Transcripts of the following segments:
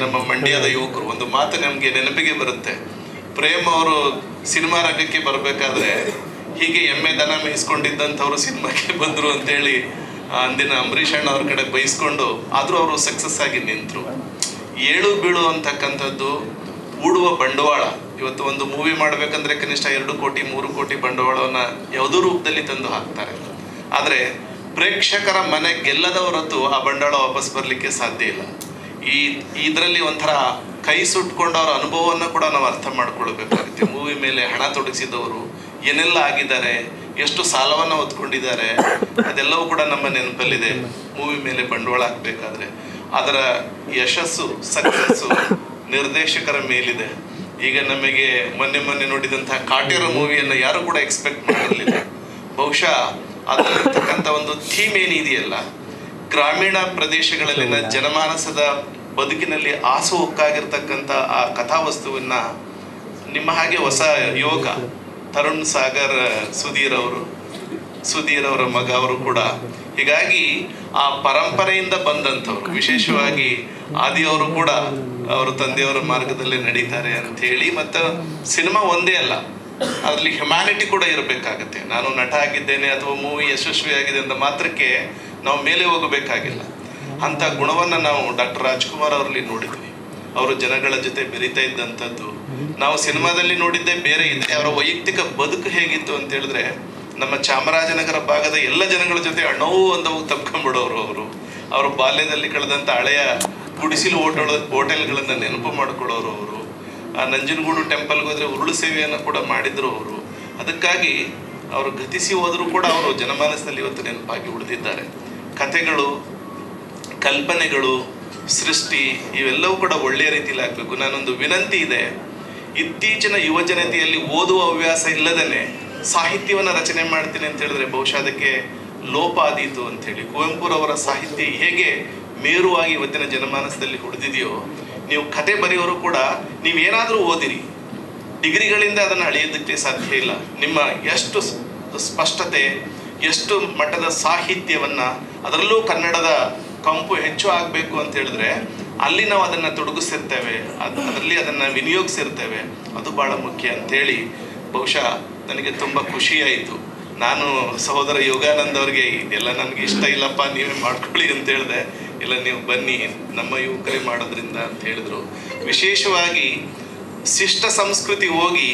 ನಮ್ಮ ಮಂಡ್ಯದ ಯುವಕರು, ಒಂದು ಮಾತು ನಮಗೆ ನೆನಪಿಗೆ ಬರುತ್ತೆ. ಪ್ರೇಮ್ ಅವರು ಸಿನಿಮಾ ರಂಗಕ್ಕೆ ಬರಬೇಕಾದ್ರೆ ಹೀಗೆ ಎಮ್ಮೆ ದನ ಮೇಯಿಸ್ಕೊಂಡಿದ್ದಂಥವ್ರು ಸಿನಿಮಾಕ್ಕೆ ಬಂದರು ಅಂತೇಳಿ ಅಂದಿನ ಅಂಬರೀಷ್ ಅಣ್ಣ ಅವ್ರ ಕಡೆ ಬೈಸ್ಕೊಂಡು ಆದರೂ ಅವರು ಸಕ್ಸಸ್ ಆಗಿ ನಿಂತರು. ಏಳು ಬೀಳು ಅಂತಕ್ಕಂಥದ್ದು ಹೂಡುವ ಬಂಡವಾಳ. ಇವತ್ತು ಒಂದು ಮೂವಿ ಮಾಡಬೇಕಂದ್ರೆ ಕನಿಷ್ಠ ಎರಡು ಕೋಟಿ, ಮೂರು ಕೋಟಿ ಬಂಡವಾಳವನ್ನು ಯಾವುದೋ ರೂಪದಲ್ಲಿ ತಂದು ಹಾಕ್ತಾರೆ. ಆದರೆ ಪ್ರೇಕ್ಷಕರ ಮನೆ ಗೆಲ್ಲದ ಹೊರತು ಆ ಬಂಡವಾಳ ವಾಪಸ್ ಬರಲಿಕ್ಕೆ ಸಾಧ್ಯ ಇಲ್ಲ. ಈ ಇದರಲ್ಲಿ ಒಂಥರ ಕೈ ಸುಟ್ಕೊಂಡು ಅವರ ಅನುಭವವನ್ನು ಕೂಡ ನಾವು ಅರ್ಥ ಮಾಡ್ಕೊಳ್ಬೇಕಾಗುತ್ತೆ. ಮೂವಿ ಮೇಲೆ ಹಣ ತೊಡಗಿಸಿದವರು ಏನೆಲ್ಲ ಆಗಿದ್ದಾರೆ ಎಷ್ಟು ಸಾಲವನ್ನು ಹೊತ್ಕೊಂಡಿದ್ದಾರೆ ಅದೆಲ್ಲವೂ ಕೂಡ ನಮ್ಮ ನೆನಪಲ್ಲಿದೆ. ಮೂವಿ ಮೇಲೆ ಬಂಡವಾಳ ಹಾಕಬೇಕಾದ್ರೆ. ಅದರ ಯಶಸ್ಸು ಸಕ್ಸಸ್ಸು ನಿರ್ದೇಶಕರ ಮೇಲಿದೆ. ಈಗ ನಮಗೆ ಮೊನ್ನೆ ಮೊನ್ನೆ ನೋಡಿದಂತಹ ಕಾಟೇರ ಮೂವಿಯನ್ನು ಯಾರು ಕೂಡ ಎಕ್ಸ್ಪೆಕ್ಟ್ ಮಾಡಿರಲಿಲ್ಲ. ಬಹುಶಃ ಅದರಲ್ಲಿರ್ತಕ್ಕಂಥ ಒಂದು ಥೀಮ್ ಏನಿದೆಯಲ್ಲ ಗ್ರಾಮೀಣ ಪ್ರದೇಶಗಳಲ್ಲಿನ ಜನಮಾನಸದ ಬದುಕಿನಲ್ಲಿ ಆಸು ಹೊಕ್ಕಾಗಿರ್ತಕ್ಕಂಥ ಆ ಕಥಾವಸ್ತುವನ್ನ ನಿಮ್ಮ ಹಾಗೆ ಹೊಸ ಯುವಕ ತರುಣ್ ಸಾಗರ್, ಸುಧೀರ್ ಅವರು, ಸುಧೀರ್ ಅವರ ಮಗ ಅವರು ಕೂಡ. ಹೀಗಾಗಿ ಆ ಪರಂಪರೆಯಿಂದ ಬಂದಂಥವ್ರು, ವಿಶೇಷವಾಗಿ ಆದಿಯವರು ಕೂಡ ಅವರ ತಂದೆಯವರ ಮಾರ್ಗದಲ್ಲಿ ನಡೀತಾರೆ ಅಂತ ಹೇಳಿ ಮತ್ತು ಸಿನಿಮಾ ಒಂದೇ ಅಲ್ಲ, ಅದರಲ್ಲಿ ಹ್ಯುಮ್ಯಾನಿಟಿ ಕೂಡ ಇರಬೇಕಾಗತ್ತೆ. ನಾನು ನಟ ಆಗಿದ್ದೇನೆ ಅಥವಾ ಮೂವಿ ಯಶಸ್ವಿಯಾಗಿದೆ ಅಂತ ಮಾತ್ರಕ್ಕೆ ನಾವು ಮೇಲೆ ಹೋಗಬೇಕಾಗಿಲ್ಲ. ಅಂಥ ಗುಣವನ್ನು ನಾವು ಡಾಕ್ಟರ್ ರಾಜ್ಕುಮಾರ್ ಅವರಲ್ಲಿ ನೋಡಿದ್ವಿ. ಅವರು ಜನಗಳ ಜೊತೆ ಬೆರೀತಾ ಇದ್ದಂಥದ್ದು. ನಾವು ಸಿನಿಮಾದಲ್ಲಿ ನೋಡಿದ್ದೇ ಬೇರೆ ಇದೆ. ಅವರ ವೈಯಕ್ತಿಕ ಬದುಕು ಹೇಗಿತ್ತು ಅಂತ ಹೇಳಿದ್ರೆ, ನಮ್ಮ ಚಾಮರಾಜನಗರ ಭಾಗದ ಎಲ್ಲ ಜನಗಳ ಜೊತೆ ಅಣವು ಅಂದವು ತಪ್ಕೊಂಡ್ಬಿಡೋರು ಅವರು. ಅವರು ಬಾಲ್ಯದಲ್ಲಿ ಕಳೆದಂಥ ಹಳೆಯ ಗುಡಿಸಿಲು ಹೋಟೆಲ್, ಹೋಟೆಲ್ಗಳನ್ನು ನೆನಪು ಮಾಡಿಕೊಳ್ಳೋರು ಅವರು. ಆ ನಂಜನಗೂಡು ಟೆಂಪಲ್ಗೆ ಹೋದರೆ ಉರುಳು ಸೇವೆಯನ್ನು ಕೂಡ ಮಾಡಿದ್ರು ಅವರು. ಅದಕ್ಕಾಗಿ ಅವರು ಗತಿಸಿ ಹೋದರೂ ಕೂಡ ಅವರು ಜನಮಾನಸದಲ್ಲಿ ಇವತ್ತು ನೆನಪಾಗಿ ಉಳಿದಿದ್ದಾರೆ. ಕಥೆಗಳು ಕಲ್ಪನೆಗಳು, ಸೃಷ್ಟಿ ಇವೆಲ್ಲವೂ ಕೂಡ ಒಳ್ಳೆಯ ರೀತಿಯಲ್ಲಿ ಆಗಬೇಕು ನಾನೊಂದು ವಿನಂತಿ ಇದೆ. ಇತ್ತೀಚಿನ ಯುವ ಜನತೆಯಲ್ಲಿ ಓದುವ ಹವ್ಯಾಸ ಇಲ್ಲದೇ ಸಾಹಿತ್ಯವನ್ನು ರಚನೆ ಮಾಡ್ತೀನಿ ಅಂತ ಹೇಳಿದ್ರೆ ಬಹುಶಃ ಅದಕ್ಕೆ ಲೋಪ ಆದೀತು ಅಂತೇಳಿ ಕುವೆಂಪುರವರ ಸಾಹಿತ್ಯ ಹೇಗೆ ಮೇರುವಾಗಿ ಇವತ್ತಿನ ಜನಮಾನಸದಲ್ಲಿ ಹುಡ್ದಿದೆಯೋ ನೀವು ಕತೆ ಬರೆಯೋರು ಕೂಡ ನೀವೇನಾದರೂ ಓದಿರಿ. ಡಿಗ್ರಿಗಳಿಂದ ಅದನ್ನು ಅಳೆಯೋದಕ್ಕೆ ಸಾಧ್ಯ ಇಲ್ಲ. ನಿಮ್ಮ ಎಷ್ಟು ಸ್ಪಷ್ಟತೆ, ಎಷ್ಟು ಮಟ್ಟದ ಸಾಹಿತ್ಯವನ್ನು ಅದರಲ್ಲೂ ಕನ್ನಡದ ಕಂಪು ಹೆಚ್ಚು ಆಗಬೇಕು ಅಂತ ಹೇಳಿದ್ರೆ ಅಲ್ಲಿ ನಾವು ಅದನ್ನು ತೊಡಗಿಸಿರ್ತೇವೆ. ಅದು ಅದರಲ್ಲಿ ಅದನ್ನು ವಿನಿಯೋಗಿಸಿರ್ತೇವೆ. ಅದು ಬಹಳ ಮುಖ್ಯ ಅಂಥೇಳಿ ಬಹುಶಃ ನನಗೆ ತುಂಬ ಖುಷಿಯಾಯಿತು ನಾನು ಸಹೋದರ ಯೋಗಾನಂದ್ ಅವ್ರಿಗೆ, ಇದೆಲ್ಲ ನನಗೆ ಇಷ್ಟ ಇಲ್ಲಪ್ಪ, ನೀವೇ ಮಾಡ್ಕೊಳ್ಳಿ ಅಂತ ಹೇಳಿದೆ. ಇಲ್ಲ, ನೀವು ಬನ್ನಿ, ನಮ್ಮ ಯುವಕರೇ ಮಾಡೋದ್ರಿಂದ ಅಂತ ಹೇಳಿದ್ರು. ವಿಶೇಷವಾಗಿ ಶಿಷ್ಟ ಸಂಸ್ಕೃತಿ ಹೋಗಿ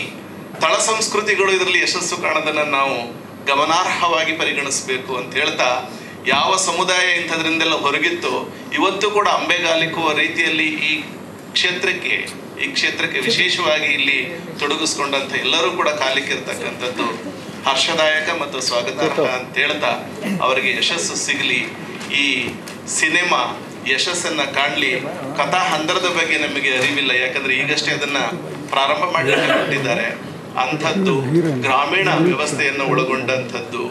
ತಳ ಸಂಸ್ಕೃತಿಗಳು ಇದರಲ್ಲಿ ಯಶಸ್ಸು ಕಾಣೋದನ್ನು ನಾವು ಗಮನಾರ್ಹವಾಗಿ ಪರಿಗಣಿಸಬೇಕು ಅಂತ ಹೇಳ್ತಾ ಯಾವ ಸಮುದಾಯ ಇಂಥದ್ರಿಂದೆಲ್ಲ ಹೊರಗಿತ್ತು ಇವತ್ತು ಕೂಡ ಅಂಬೆಗಾಲಿಕ್ಕುವ ರೀತಿಯಲ್ಲಿ ಈ ಕ್ಷೇತ್ರಕ್ಕೆ ಈ ಕ್ಷೇತ್ರಕ್ಕೆ ವಿಶೇಷವಾಗಿ ಇಲ್ಲಿ ತೊಡಗಿಸ್ಕೊಂಡಂಥ ಎಲ್ಲರೂ ಕೂಡ ಕಾಲಿಕ್ಕಿರ್ತಕ್ಕಂಥದ್ದು ಹರ್ಷದಾಯಕ ಮತ್ತು ಸ್ವಾಗತಾರ್ಹ ಅಂತ ಹೇಳ್ತಾ ಅವರಿಗೆ ಯಶಸ್ಸು ಸಿಗಲಿ. ಈ ಸಿನಿಮಾ ಯಶಸ್ಸನ್ನ ಕಾಣಲಿ. ಕಥಾ ಹಂದರದ ಬಗ್ಗೆ ನಮಗೆ ಅರಿವಿಲ್ಲ ಯಾಕಂದ್ರೆ ಈಗಷ್ಟೇ ಅದನ್ನ ಪ್ರಾರಂಭ ಮಾಡಲಿಕ್ಕೆ ಕೊಟ್ಟಿದ್ದಾರೆ ಅಂಥದ್ದು ಗ್ರಾಮೀಣ ವ್ಯವಸ್ಥೆಯನ್ನು ಒಳಗೊಂಡಂಥದ್ದು.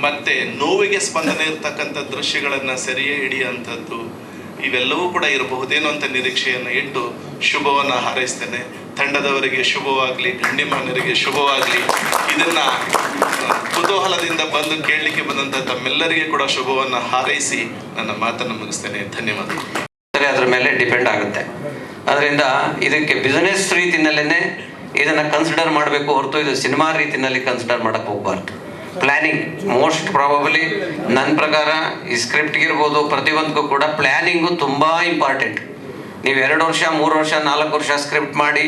ಮತ್ತೆ ನೋವಿಗೆ ಸ್ಪಂದನೆ ಇರ್ತಕ್ಕಂಥ ದೃಶ್ಯಗಳನ್ನ ಸರಿಯೇ ಹಿಡಿಯುವಂಥದ್ದು ಇವೆಲ್ಲವೂ ಕೂಡ ಇರಬಹುದೇನೋ ಅಂತ ನಿರೀಕ್ಷೆಯನ್ನು ಇಟ್ಟು ಶುಭವನ್ನು ಹಾರೈಸ್ತೇನೆ. ತಂಡದವರಿಗೆ ಶುಭವಾಗಲಿ, ಗಣ್ಯಮಾನ್ಯರಿಗೆ ಶುಭವಾಗಲಿ. ಇದನ್ನ ಕುತೂಹಲದಿಂದ ಬಂದು ಕೇಳಲಿಕ್ಕೆ ಬಂದಂಥ ತಮ್ಮೆಲ್ಲರಿಗೆ ಕೂಡ ಶುಭವನ್ನು ಹಾರೈಸಿ ನನ್ನ ಮಾತನ್ನು ಮುಗಿಸ್ತೇನೆ. ಧನ್ಯವಾದಗಳು. ಅದ್ರ ಮೇಲೆ ಡಿಪೆಂಡ್ ಆಗುತ್ತೆ. ಅದರಿಂದ ಇದಕ್ಕೆ ಬಿಸ್ನೆಸ್ ರೀತಿಯಲ್ಲೇ ಇದನ್ನು ಕನ್ಸಿಡರ್ ಮಾಡಬೇಕು ಹೊರತು ಇದು ಸಿನಿಮಾ ರೀತಿಯಲ್ಲಿ ಕನ್ಸಿಡರ್ ಮಾಡಕ್ಕೆ ಹೋಗ್ಬಾರ್ದು. ಪ್ಲ್ಯಾನಿಂಗ್ ಮೋಸ್ಟ್ ಪ್ರಾಬಬಲಿ ನನ್ನ ಪ್ರಕಾರ ಈ ಸ್ಕ್ರಿಪ್ಟ್ಗೆ ಇರ್ಬೋದು ಪ್ರತಿಯೊಂದಕ್ಕೂ ಕೂಡ ಪ್ಲ್ಯಾನಿಂಗು ತುಂಬ ಇಂಪಾರ್ಟೆಂಟ್ ನೀವು ಎರಡು ವರ್ಷ, ಮೂರು ವರ್ಷ, ನಾಲ್ಕು ವರ್ಷ ಸ್ಕ್ರಿಪ್ಟ್ ಮಾಡಿ,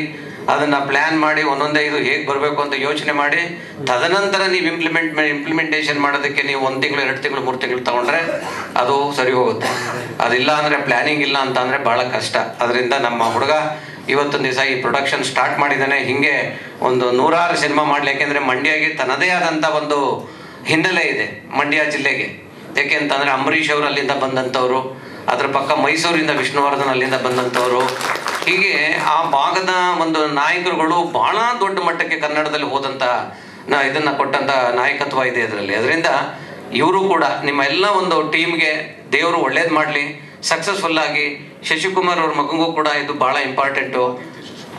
ಅದನ್ನು ಪ್ಲ್ಯಾನ್ ಮಾಡಿ, ಒಂದೊಂದೇ ಇದು ಹೇಗೆ ಬರಬೇಕು ಅಂತ ಯೋಚನೆ ಮಾಡಿ, ತದನಂತರ ನೀವು ಇಂಪ್ಲಿಮೆಂಟ್ ಇಂಪ್ಲಿಮೆಂಟೇಷನ್ ಮಾಡೋದಕ್ಕೆ ನೀವು ಒಂದು ತಿಂಗಳು, ಎರಡು ತಿಂಗಳು, ಮೂರು ತಿಂಗಳು ತಗೊಂಡ್ರೆ ಅದು ಸರಿ ಹೋಗುತ್ತೆ. ಅದಿಲ್ಲ ಅಂದರೆ ಪ್ಲ್ಯಾನಿಂಗ್ ಇಲ್ಲ ಅಂತ ಅಂದರೆ ಭಾಳ ಕಷ್ಟ. ಅದರಿಂದ ನಮ್ಮ ಹುಡುಗ ಇವತ್ತೊಂದು ದಿವಸ ಈ ಪ್ರೊಡಕ್ಷನ್ ಸ್ಟಾರ್ಟ್ ಮಾಡಿದ್ದಾನೆ. ಹಿಂಗೆ ಒಂದು ನೂರಾರು ಸಿನಿಮಾ ಮಾಡಲಿ ಯಾಕೆಂದರೆ ಮಂಡ್ಯಗೆ ತನ್ನದೇ ಆದಂಥ ಒಂದು ಹಿನ್ನೆಲೆ ಇದೆ ಮಂಡ್ಯ ಜಿಲ್ಲೆಗೆ. ಯಾಕೆ ಅಂತಂದರೆ ಅಂಬರೀಷ್ ಅವರು ಅಲ್ಲಿಂದ ಬಂದಂಥವ್ರು ಅದರ ಪಕ್ಕ ಮೈಸೂರಿಂದ ವಿಷ್ಣುವರ್ಧನ್ ಅಲ್ಲಿಂದ ಬಂದಂಥವ್ರು ಹೀಗೆ ಆ ಭಾಗದ ಒಂದು ನಾಯಕರುಗಳು ಭಾಳ ದೊಡ್ಡ ಮಟ್ಟಕ್ಕೆ ಕನ್ನಡದಲ್ಲಿ ಹೋದಂಥ ನಾ ಇದನ್ನು ಕೊಟ್ಟಂಥ ನಾಯಕತ್ವ ಇದೆ ಅದರಲ್ಲಿ. ಅದರಿಂದ ಇವರು ಕೂಡ ನಿಮ್ಮ ಎಲ್ಲ ಒಂದು ಟೀಮ್ಗೆ ದೇವರು ಒಳ್ಳೇದು ಮಾಡಲಿ. ಸಕ್ಸಸ್ಫುಲ್ ಆಗಿ ಶಶಿಕುಮಾರ್ ಅವ್ರ ಮಗಂಗೂ ಕೂಡ ಇದು ಭಾಳ ಇಂಪಾರ್ಟೆಂಟು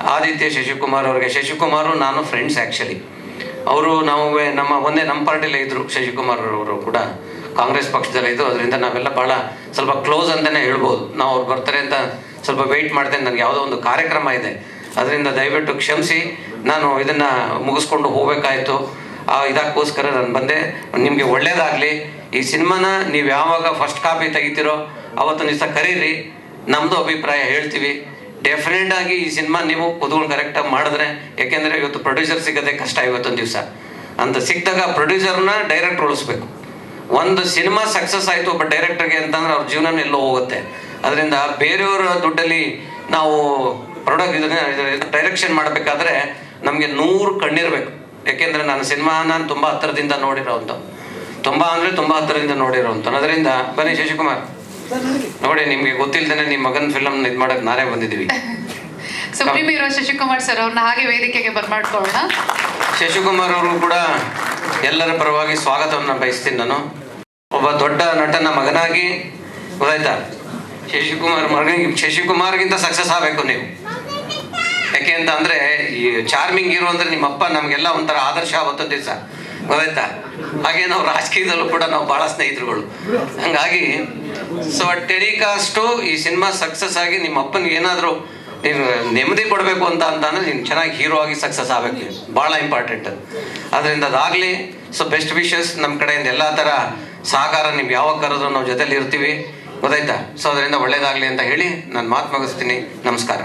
ಆದಿತ್ಯ ಶಶಿಕುಮಾರ್ ಅವ್ರಿಗೆ. ಶಶಿಕುಮಾರು ನಾನು ಫ್ರೆಂಡ್ಸ್ ಆ್ಯಕ್ಚುಲಿ ಅವರು ನಾವು ನಮ್ಮ ಒಂದೇ ನಮ್ಮ ಪಾರ್ಟಿಲೇ ಇದ್ದರು ಶಶಿಕುಮಾರ್ ಅವರು ಕೂಡ. ಕಾಂಗ್ರೆಸ್ ಪಕ್ಷದಲ್ಲೇ ಇದ್ದರು ಅದರಿಂದ ನಾವೆಲ್ಲ ಭಾಳ ಸ್ವಲ್ಪ ಕ್ಲೋಸ್ ಅಂತಲೇ ಹೇಳ್ಬೋದು. ನಾವು ಅವ್ರು ಬರ್ತಾರೆ ಅಂತ ಸ್ವಲ್ಪ ವೆಯ್ಟ್ ಮಾಡ್ತೇನೆ ನನಗೆ ಯಾವುದೋ ಒಂದು ಕಾರ್ಯಕ್ರಮ ಇದೆ. ಅದರಿಂದ ದಯವಿಟ್ಟು ಕ್ಷಮಿಸಿ. ನಾನು ಇದನ್ನು ಮುಗಿಸ್ಕೊಂಡು ಹೋಗಬೇಕಾಯಿತು. ಆ, ಇದಕ್ಕೋಸ್ಕರ ನಾನು ಬಂದೆ. ನಿಮಗೆ ಒಳ್ಳೇದಾಗಲಿ. ಈ ಸಿನಿಮಾನ ನೀವು ಯಾವಾಗ ಫಸ್ಟ್ ಕಾಪಿ ತೆಗಿತೀರೋ ಅವತ್ತೊಂದು ದಿವಸ ಕರೀರಿ. ನಮ್ಮದು ಅಭಿಪ್ರಾಯ ಹೇಳ್ತೀವಿ. ಡೆಫಿನೆಟ್ ಆಗಿ ಈ ಸಿನಿಮಾ ನೀವು ಕೂತ್ಕೊಂಡು ಕರೆಕ್ಟಾಗಿ ಮಾಡಿದ್ರೆ, ಯಾಕೆಂದರೆ ಇವತ್ತು ಪ್ರೊಡ್ಯೂಸರ್ ಸಿಗೋದೇ ಕಷ್ಟ ಇವತ್ತೊಂದು ದಿವಸ. ಅಂತ ಸಿಕ್ಕಿದಾಗ ಪ್ರೊಡ್ಯೂಸರ್ನ ಡೈರೆಕ್ಟ್ ಉಳಿಸ್ಬೇಕು. ಒಂದು ಸಿನಿಮಾ ಸಕ್ಸಸ್ ಆಯಿತು ಒಬ್ಬ ಡೈರೆಕ್ಟರ್ಗೆ ಅಂತಂದ್ರೆ ಅವ್ರ ಜೀವನ ಎಲ್ಲೋ ಹೋಗುತ್ತೆ. ಅದರಿಂದ ಬೇರೆಯವರ ದುಡ್ಡಲ್ಲಿ ನಾವು ಪ್ರೊಡಕ್ಟ್ ಇದನ್ನ ಡೈರೆಕ್ಷನ್ ಮಾಡಬೇಕಾದ್ರೆ ನಮಗೆ ನೂರು ಕಣ್ಣಿರಬೇಕು. ಯಾಕೆಂದರೆ ನಾನು ಸಿನಿಮಾನ ತುಂಬ ಹತ್ತಿರದಿಂದ ನೋಡಿರೋವಂಥ ತುಂಬ ಅಂದರೆ ತುಂಬ ಹತ್ತಿರದಿಂದ ನೋಡಿರೋವಂಥ ಅದರಿಂದ ಬನ್ನಿ ಶಶಿಕುಮಾರ್. ನೋಡಿ ನಿಮಗೆ ಗೊತ್ತಿಲ್ದೇನೆ ನಿಮ್ಮ ಮಗನ ಫಿಲಮ್ ಇದು ಮಾಡಕ್ಕೆ ನಾನೇ ಬಂದಿದ್ದೀವಿ. ಸುಪ್ರೀಂ ಹೀರೋ ಶಶಿಕುಮಾರ್ ಸರ್ ಅವ್ರನ್ನ ಹಾಗೆ ವೇದಿಕೆಗೆ ಬರ್ಮಾಡ್ಕೊಳ್ಳೋಣ ಶಶಿಕುಮಾರ್ ಅವರು ಕೂಡ ಎಲ್ಲರ ಪರವಾಗಿ ಸ್ವಾಗತವನ್ನು ಬಯಸ್ತೀನಿ ನಾನು. ಒಬ್ಬ ದೊಡ್ಡ ನಟನ ಮಗನಾಗಿ ಗೊತ್ತಾಯ್ತಾ? ಶಶಿಕುಮಾರ್ ಮಗನಿಗೆ ಶಶಿಕುಮಾರ್ಗಿಂತ ಸಕ್ಸಸ್ ಆಗಬೇಕು ನೀವು. ಯಾಕೆ ಅಂತ ಅಂದರೆ ಈ ಚಾರ್ಮಿಂಗ್ ಹೀರೋ ಅಂದರೆ ನಿಮ್ಮ ಅಪ್ಪ ನಮಗೆಲ್ಲ ಒಂಥರ ಆದರ್ಶ ಆಗುತ್ತೆ ದಿವಸ. ಗೊತ್ತಾಯ್ತಾ? ಹಾಗೆ ನಾವು ರಾಜಕೀಯದಲ್ಲೂ ಕೂಡ ನಾವು ಭಾಳ ಸ್ನೇಹಿತರುಗಳು. ಹಂಗಾಗಿ, ಸೊ, ಟೆಲಿಕಾಸ್ಟು ಈ ಸಿನಿಮಾ ಸಕ್ಸಸ್ ಆಗಿ ನಿಮ್ಮ ಅಪ್ಪನಿಗೆ ಏನಾದರೂ ನೀನು ನೆಮ್ಮದಿ ಕೊಡಬೇಕು ಅಂತ ಅಂತ ಅಂದರೆ ನೀನು ಚೆನ್ನಾಗಿ ಹೀರೋ ಆಗಿ ಸಕ್ಸಸ್ ಆಗಬೇಕು. ಭಾಳ ಇಂಪಾರ್ಟೆಂಟ್. ಅದರಿಂದ ಅದಾಗಲಿ, ಸೊ, ಬೆಸ್ಟ್ ವಿಶಸ್ ನಮ್ಮ ಕಡೆಯಿಂದ ಎಲ್ಲ ಥರ ಸಹಕಾರ ನೀವು ಯಾವಾಗ ಕರೆದ್ರು ನಾವು ಜೊತೆಲಿ ಇರ್ತೀವಿ. ಗೊತ್ತಾಯ್ತಾ? ಸೊ, ಅದರಿಂದ ಒಳ್ಳೇದಾಗಲಿ ಅಂತ ಹೇಳಿ ನಾನು ಮಾತು ಮುಗಿಸ್ತೀನಿ. ನಮಸ್ಕಾರ.